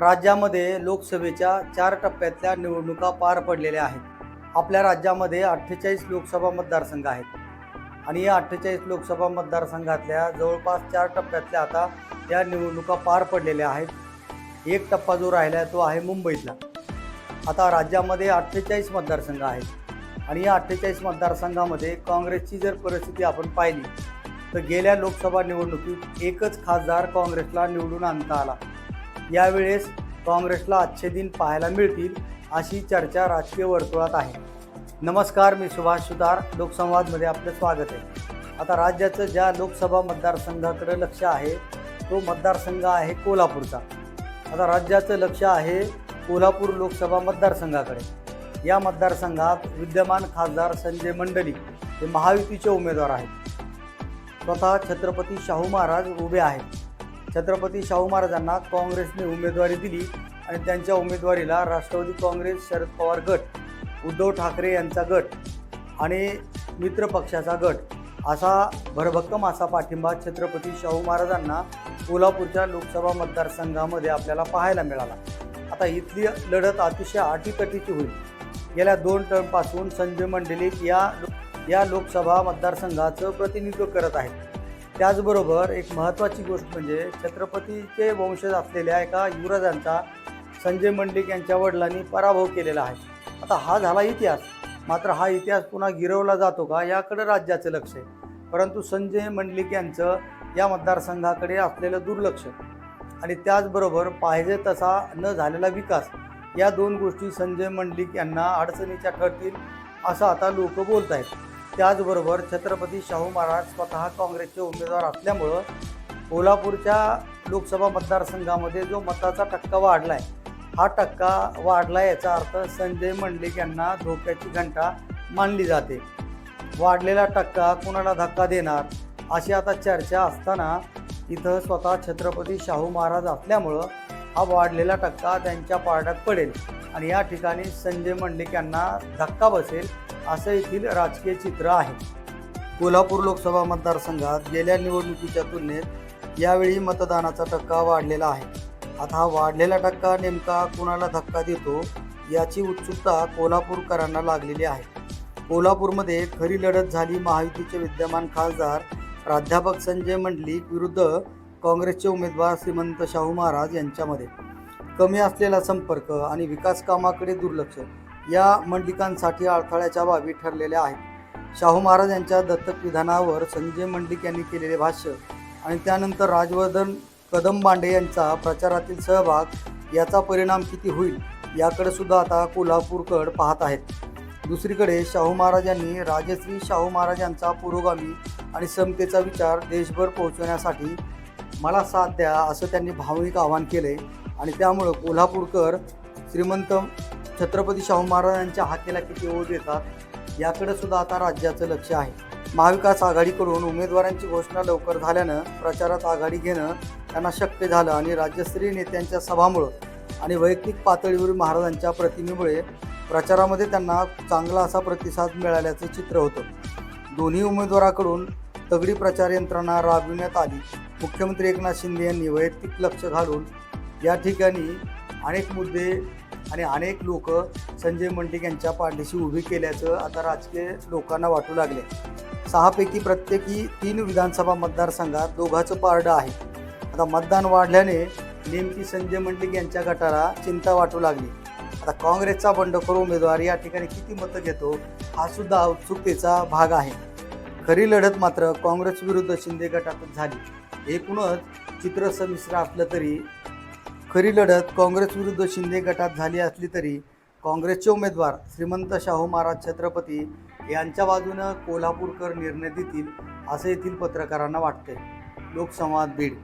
राज्यामध्ये लोकसभेच्या चार टप्प्यातल्या निवडणुका पार पडलेल्या आहेत. आपल्या राज्यामध्ये अठ्ठेचाळीस लोकसभा मतदारसंघ आहेत. आणि या अठ्ठेचाळीस लोकसभा मतदारसंघातल्या जवळपास चार टप्प्यातल्या आता या निवडणुका पार पडलेल्या आहेत. एक टप्पा जो राहिला आहे तो आहे मुंबईतला. आता राज्यामध्ये अठ्ठेचाळीस मतदारसंघ आहेत. आणि या अठ्ठेचाळीस मतदारसंघामध्ये काँग्रेसची जर परिस्थिती आपण पाहिली तर गेल्या लोकसभा निवडणुकीत एकच खासदार काँग्रेसला निवडून आणता आला. यावेळेस काँग्रेसला आजचे दिन पाहायला मिळतील अशी चर्चा राजकीय वर्तुळात आहे. नमस्कार मी सुभाष सुतार. लोकसंवादमध्ये आपलं स्वागत आहे. आता राज्याचं ज्या लोकसभा मतदारसंघाकडे लक्ष आहे तो मतदारसंघ आहे कोल्हापूरचा. आता राज्याचं लक्ष आहे कोल्हापूर लोकसभा मतदारसंघाकडे. या मतदारसंघात विद्यमान खासदार संजय मंडलिक हे महायुतीचे उमेदवार आहेत. स्वतः छत्रपती शाहू महाराज उभे आहेत. छत्रपती शाहू महाराजांना काँग्रेसने उमेदवारी दिली आणि त्यांच्या उमेदवारीला राष्ट्रवादी काँग्रेस शरद पवार गट उद्धव ठाकरे यांचा गट आणि मित्र पक्षाचा गट. असा भरभक्कम असा पाठिंबा छत्रपती शाहू महाराजांना कोल्हापूरच्या लोकसभा मतदारसंघामध्ये आपल्याला पाहायला मिळाला. आता इथली लढत अतिशय आटीतटीची होईल. गेल्या दोन टर्मपासून संजय मंडलिक या या लोकसभा मतदारसंघाचं प्रतिनिधित्व करत आहेत. त्याचबरोबर एक महत्त्वाची गोष्ट म्हणजे छत्रपतीचे वंशज असलेल्या एका युवराजांचा संजय मंडलिक यांच्या वडिलांनी पराभव केलेला आहे. आता हा झाला इतिहास. मात्र हा इतिहास पुन्हा गिरवला जातो का याकडे राज्याचं लक्ष आहे. परंतु संजय मंडलिक यांचं या मतदारसंघाकडे असलेलं दुर्लक्ष आणि त्याचबरोबर पाहिजे तसा न झालेला विकास या दोन गोष्टी संजय मंडलिक यांना अडचणीच्या ठरतील असं आता लोक बोलत आहेत त्याचबरोबर छत्रपती शाहू महाराज स्वतः काँग्रेसचे उमेदवार असल्यामुळं कोल्हापूरच्या लोकसभा मतदारसंघामध्ये जो मताचा टक्का वाढला आहे हा टक्का वाढला याचा अर्थ संजय मंडलिक यांना धोक्याची घंटा मानली जाते. वाढलेला टक्का कुणाला धक्का देणार अशी आता चर्चा असताना इथं स्वतः छत्रपती शाहू महाराज असल्यामुळं हा वाढलेला टक्का त्यांच्या पारड्यात पडेल आणि या ठिकाणी संजय मंडलिक यांना धक्का बसेल असं येथील राजकीय चित्र आहे. कोल्हापूर लोकसभा मतदारसंघात गेल्या निवडणुकीच्या तुलनेत यावेळी मतदानाचा टक्का वाढलेला आहे. आता हा वाढलेला टक्का नेमका कुणाला धक्का देतो याची उत्सुकता कोल्हापूरकरांना लागलेली आहे. कोल्हापूरमध्ये खरी लढत झाली महायुतीचे विद्यमान खासदार प्राध्यापक संजय मंडलिक विरुद्ध काँग्रेसचे उमेदवार श्रीमंत शाहू महाराज यांच्यामध्ये. कमी असलेला संपर्क आणि विकास कामाकडे दुर्लक्ष या मंडलिकांसाठी अडथळ्याच्या बाबी ठरलेल्या आहेत. शाहू महाराज यांच्या दत्तक विधानावर संजय मंडलिक यांनी केलेले भाष्य आणि त्यानंतर राजवर्धन कदम बांडे यांचा प्रचारातील सहभाग याचा परिणाम किती होईल याकडे सुद्धा आता कोल्हापूरकड पाहत आहेत. दुसरीकडे शाहू महाराज यांनी राजश्री शाहू महाराज यांचा पुरोगामी आणि समतेचा विचार देशभर पोहोचवण्यासाठी मला साथ द्या असं त्यांनी भावनिक आवाहन केले आणि त्यामुळं कोल्हापूरकर श्रीमंत छत्रपती शाहू महाराजांच्या हाकेला किती ओढ देतात याकडे सुद्धा आता राज्याचं लक्ष आहे. महाविकास आघाडीकडून उमेदवारांची घोषणा लवकर झाल्यानं प्रचारात आघाडी घेणं त्यांना शक्य झालं आणि राज्यस्तरीय नेत्यांच्या सभामुळं आणि वैयक्तिक पातळीवर महाराजांच्या प्रतिमेमुळे प्रचारामध्ये त्यांना चांगला असा प्रतिसाद मिळाल्याचं चित्र होतं. दोन्ही उमेदवाराकडून तगडी प्रचार यंत्रणा राबविण्यात आली. मुख्यमंत्री एकनाथ शिंदे यांनी वैयक्तिक लक्ष घालून या ठिकाणी अनेक मुद्दे आणि अनेक लोक संजय मंडिक यांच्या पाठीशी उभी केल्याचं आता राजकीय लोकांना वाटू लागले सहापैकी प्रत्येकी तीन विधानसभा मतदारसंघात दोघाचं पारडं आहे. आता मतदान वाढल्याने नेमकी संजय मंडिक यांच्या गटाला चिंता वाटू लागली. आता काँग्रेसचा बंडखोर उमेदवार या ठिकाणी किती मतं घेतो हा सुद्धा उत्सुकतेचा भाग आहे. खरी लढत मात्र काँग्रेस विरुद्ध शिंदे गटातच झाली. एकूणच चित्र संमिश्र असलं तरी खरी लढत काँग्रेस विरुद्ध शिंदे गटात झाली असली तरी काँग्रेसचे उमेदवार श्रीमंत शाहू महाराज छत्रपती यांच्या बाजूनं कोल्हापूरकर निर्णय देतील असं येथील पत्रकारांना वाटते लोकसंवाद बीड.